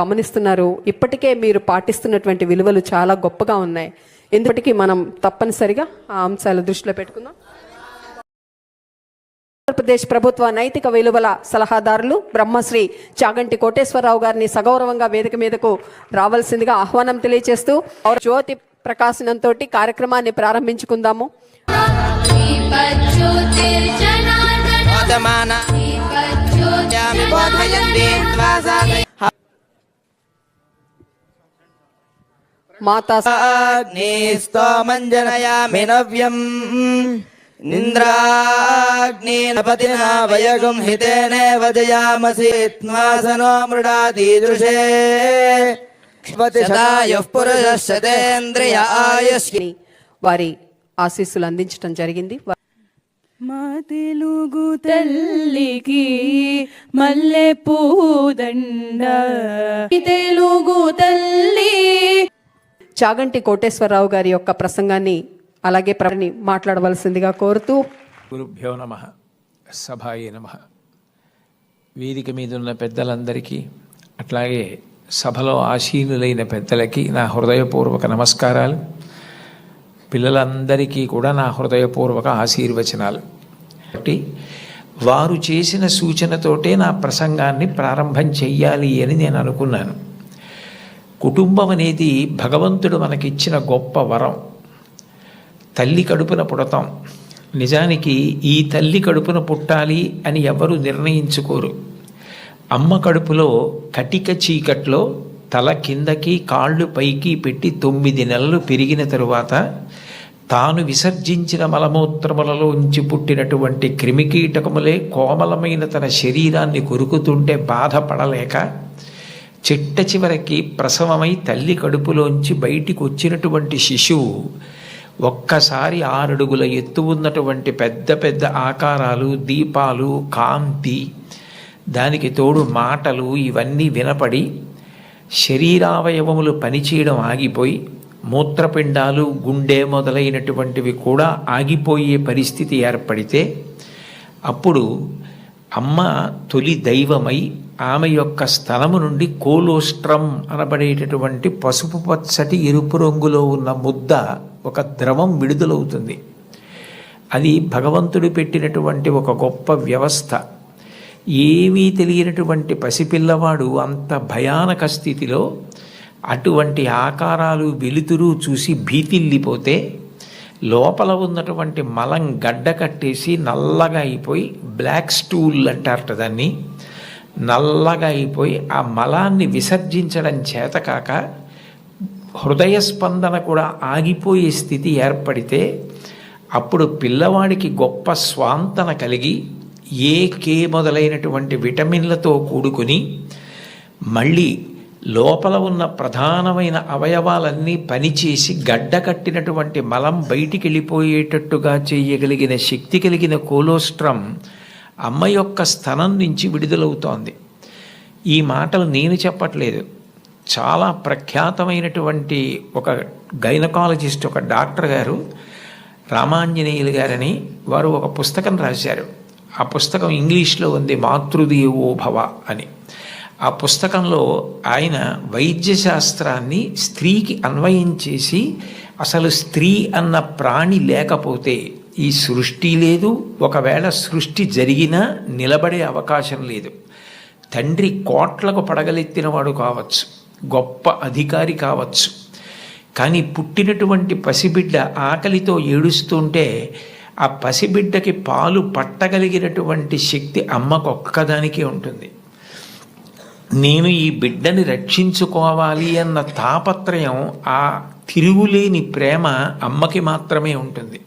గమనిస్తున్నారు. ఇప్పటికే మీరు పాటిస్తున్నటువంటి విలువలు చాలా గొప్పగా ఉన్నాయి. ఎందుకంటే మనం తప్పనిసరిగా ఆ అంశాలు దృష్టిలో పెట్టుకుందాం. ఆంధ్రప్రదేశ్ ప్రభుత్వ నైతిక విలువల సలహాదారులు బ్రహ్మశ్రీ చాగంటి కోటేశ్వరరావు గారిని సగౌరవంగా వేదిక మీదకు రావాల్సిందిగా ఆహ్వానం తెలియజేస్తూ జ్యోతి ప్రకాశనంతో కార్యక్రమాన్ని ప్రారంభించుకుందాము. बोधमान यामि बोधयन्ति त्वा साधय మాతా अग्निस्तोमञ्जनयामि नव्यम् निन्द्राग्निपतिना वयगुं हितेनेव जयामसि त्वासनो मृडादीदृशे क्षपतिशतायुः पुरुषः शतेन्द्रिय आयुष्य వారి ఆశీస్సులు అందించడం జరిగింది మా తెలుగు తల్లికి మల్లె పూదండ తెలుగు తల్లి చాగంటి కోటేశ్వరరావు గారి యొక్క ప్రసంగాన్ని అలాగే ప్రని మాట్లాడవలసిందిగా కోరుతూ గురుభ్యో నమ సభాయే నమ. వేదిక మీద ఉన్న పెద్దలందరికీ అట్లాగే సభలో ఆశీనులైన పెద్దలకి నా హృదయపూర్వక నమస్కారాలు. పిల్లలందరికీ కూడా నా హృదయపూర్వక ఆశీర్వచనాలు. కాబట్టి వారు చేసిన సూచనతోటే నా ప్రసంగాన్ని ప్రారంభం చెయ్యాలి అని నేను అనుకున్నాను. కుటుంబం అనేది భగవంతుడు మనకిచ్చిన గొప్ప వరం. తల్లి కడుపున పుడతాం. నిజానికి ఈ తల్లి కడుపున పుట్టాలి అని ఎవరు నిర్ణయించుకోరు. అమ్మ కడుపులో కటిక చీకట్లో తల కిందకి కాళ్ళు పైకి పెట్టి తొమ్మిది నెలలు పెరిగిన తరువాత తాను విసర్జించిన మలమూత్రములలో ఉంచి పుట్టినటువంటి క్రిమికీటకములే కోమలమైన తన శరీరాన్ని కొరుకుతుంటే బాధపడలేక చిట్ట చివరికి ప్రసవమై తల్లి కడుపులోంచి బయటికి వచ్చినటువంటి శిశువు ఒక్కసారి ఆరడుగుల ఎత్తు ఉన్నటువంటి పెద్ద పెద్ద ఆకారాలు దీపాలు కాంతి దానికి తోడు మాటలు ఇవన్నీ వినపడి శరీరావయవములు పనిచేయడం ఆగిపోయి మూత్రపిండాలు గుండె మొదలైనటువంటివి కూడా ఆగిపోయే పరిస్థితి ఏర్పడితే అప్పుడు అమ్మ తొలి దైవమై ఆమె యొక్క స్థలము నుండి కోలోస్ట్రం అనబడేటటువంటి పసుపు పచ్చటి ఎరుపు రంగులో ఉన్న ముద్ద ఒక ద్రవం విడుదలవుతుంది. అది భగవంతుడు పెట్టినటువంటి ఒక గొప్ప వ్యవస్థ. ఏమీ తెలియనటువంటి పసిపిల్లవాడు అంత భయానక స్థితిలో అటువంటి ఆకారాలు వెలుతురు చూసి భీతిల్లిపోతే లోపల ఉన్నటువంటి మలం గడ్డ కట్టేసి నల్లగా అయిపోయి బ్లాక్ స్టూల్ అంటారట దాన్ని. నల్లగా అయిపోయి ఆ మలాన్ని విసర్జించడం చేతకాక హృదయ స్పందన కూడా ఆగిపోయే స్థితి ఏర్పడితే అప్పుడు పిల్లవాడికి గొప్ప స్వాంతన కలిగి ఏ కే మొదలైనటువంటి విటమిన్లతో కూడుకుని మళ్ళీ లోపల ఉన్న ప్రధానమైన అవయవాలన్నీ పనిచేసి గడ్డ కట్టినటువంటి మలం బయటికి వెళ్ళిపోయేటట్టుగా చేయగలిగిన శక్తి కలిగిన కోలోస్ట్రం అమ్మ యొక్క స్థనం నుంచి విడుదలవుతోంది. ఈ మాటలు నేను చెప్పట్లేదు. చాలా ప్రఖ్యాతమైనటువంటి ఒక గైనకాలజిస్ట్ ఒక డాక్టర్ గారు రామాంజనేయులు గారని వారు ఒక పుస్తకం రాశారు. ఆ పుస్తకం ఇంగ్లీష్లో ఉంది మాతృదేవోభవ అని. ఆ పుస్తకంలో ఆయన వైద్య శాస్త్రాన్ని స్త్రీకి అన్వయం చేసి అసలు స్త్రీ అన్న ప్రాణి లేకపోతే ఈ సృష్టి లేదు. ఒకవేళ సృష్టి జరిగినా నిలబడే అవకాశం లేదు. తండ్రి కోట్లకు పడగలెత్తినవాడు కావచ్చు. గొప్ప అధికారి కావచ్చు. కానీ పుట్టినటువంటి పసిబిడ్డ ఆకలితో ఏడుస్తుంటే ఆ పసిబిడ్డకి పాలు పట్టగలిగినటువంటి శక్తి అమ్మకు ఒక్కదానికే ఉంటుంది. నేను ఈ బిడ్డని రక్షించుకోవాలి అన్న తాపత్రయం ఆ తిరుగులేని ప్రేమ అమ్మకి మాత్రమే ఉంటుంది.